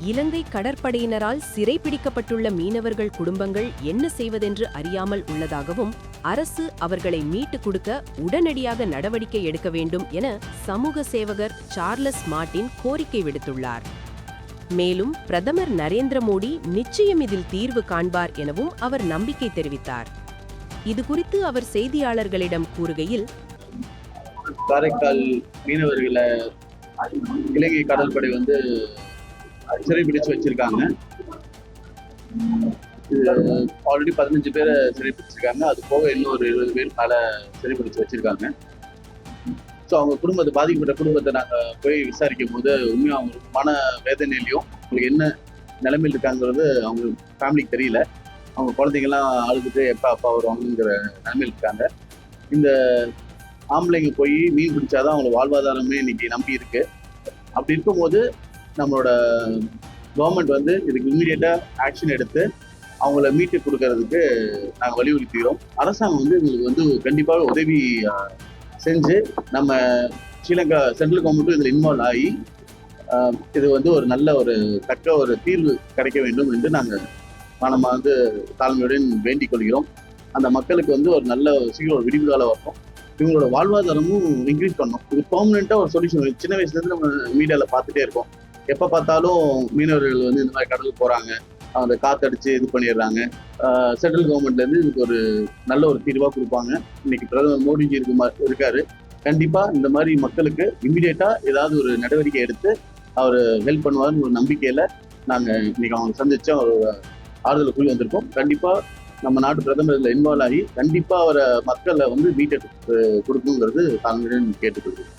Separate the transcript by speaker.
Speaker 1: இலங்கை கடற்படையினரால் சிறைபிடிக்கப்பட்டுள்ள மீனவர்கள் குடும்பங்கள் என்ன செய்வதென்று அறியாமல் உள்ளதாகவும் அரசு அவர்களை மீட்டுக் கொடுக்க உடனடியாக நடவடிக்கை எடுக்க வேண்டும் என சமூக சேவகர் சார்லஸ் மார்டின் கோரிக்கை விடுத்துள்ளார். மேலும் பிரதமர் நரேந்திர மோடி நிச்சயம் இதில் தீர்வு காண்பார் எனவும் அவர் நம்பிக்கை தெரிவித்தார். இதுகுறித்து அவர் செய்தியாளர்களிடம் கூறுகையில்
Speaker 2: காரைக்கால் மீனவர்களை இலங்கை கடற்படை வந்து சிறைபிடிச்சு வச்சிருக்காங்க. ஆல்ரெடி பதினஞ்சு பேரை சிறை பிடிச்சிருக்காங்க. அது போக இன்னும் ஒரு இருபது பேர் மேல சிறைப்பிடிச்சு வச்சிருக்காங்க. ஸோ அவங்க குடும்பத்தை பாதிக்கப்பட்ட குடும்பத்தை நாங்கள் போய் விசாரிக்கும் போது உண்மையாக அவங்களுக்கு மன வேதனையிலையும் அவங்களுக்கு என்ன நிலைமையில் இருக்காங்கிறது அவங்க ஃபேமிலிக்கு தெரியல. அவங்க குழந்தைங்கலாம் அழுதுட்டு எப்போ அப்பா வருவாங்கங்கிற நிலைமையில் இருக்காங்க. இந்த ஆம்பளைங்க போய் மீன் பிடிச்சாதான் அவங்களுக்கு வாழ்வாதாரமே இன்னைக்கு நம்பி இருக்கு அப்படி இருக்கும்போது நம்மளோட கவர்மெண்ட் வந்து இதுக்கு இம்மிடியேட்டாக ஆக்ஷன் எடுத்து அவங்கள மீட்டு கொடுக்கறதுக்கு நாங்கள் வலியுறுத்துகிறோம் அரசாங்கம் வந்து எங்களுக்கு வந்து கண்டிப்பாக உதவி செஞ்சு நம்ம ஸ்ரீலங்கா சென்ட்ரல் கவர்மெண்ட்டும் இதில் இன்வால்வ் ஆகி இது வந்து ஒரு நல்ல ஒரு தக்க ஒரு தீர்வு கிடைக்க வேண்டும் என்று நாங்கள் மனமாக வந்து தாழ்மையுடன் வேண்டிக் கொள்கிறோம். அந்த மக்களுக்கு வந்து ஒரு நல்ல சீக்கிரம் ஒரு விடிவுகாலம் வரணும் இவங்களோட வாழ்வாதாரமும் இன்க்ரீஸ் பண்ணணும் இது பர்மனெண்ட்டாக ஒரு சொல்யூஷன் சின்ன வயசுலேருந்து நம்ம மீடியாவில் பார்த்துட்டே இருக்கோம். எப்போ பார்த்தாலும் மீனவர்கள் வந்து இந்த மாதிரி கடலுக்கு போகிறாங்க அந்த காத்தடிச்சு இது பண்ணிடுறாங்க. சென்ட்ரல் கவர்மெண்ட்லேருந்து இதுக்கு ஒரு நல்ல ஒரு தீர்வாக கொடுப்பாங்க. இன்னைக்கு பிரதமர் மோடிஜி இருக்கு இருக்காரு. கண்டிப்பாக இந்த மாதிரி மக்களுக்கு இம்மிடியேட்டாக ஏதாவது ஒரு நடவடிக்கை எடுத்து அவர் ஹெல்ப் பண்ணுவாருன்னு ஒரு நம்பிக்கையில் நாங்கள் இன்னைக்கு அவங்க சந்திச்சு அவர் ஆறுதல் கூறி வந்திருக்கோம். கண்டிப்பாக நம்ம நாட்டு பிரதமர் இதில் இன்வால்வ் ஆகி கண்டிப்பாக அவரை மக்களை வந்து மீட்டெடுத்து கொடுக்குங்கிறது தாங்களுடன் கேட்டுக்கொள்கிறோம்